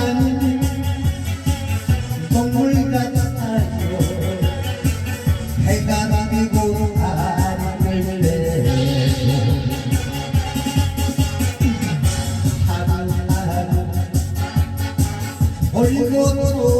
나는 동물 같아요 해가 뜨고 바람을 내고 하루하루 올고 또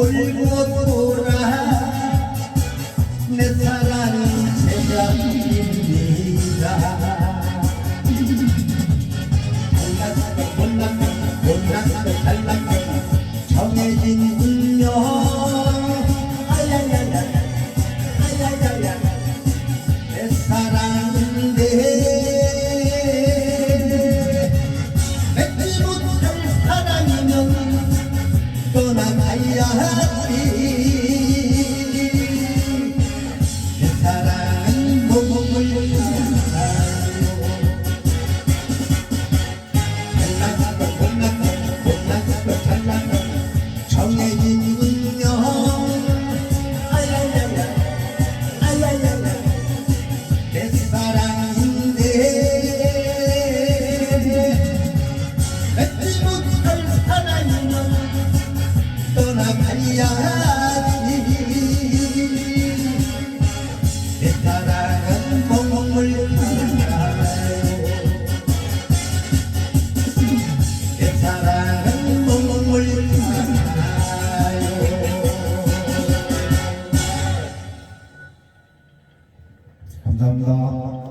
বলব তোরা নেতারানি বললাম I had a dream. 감사합니다.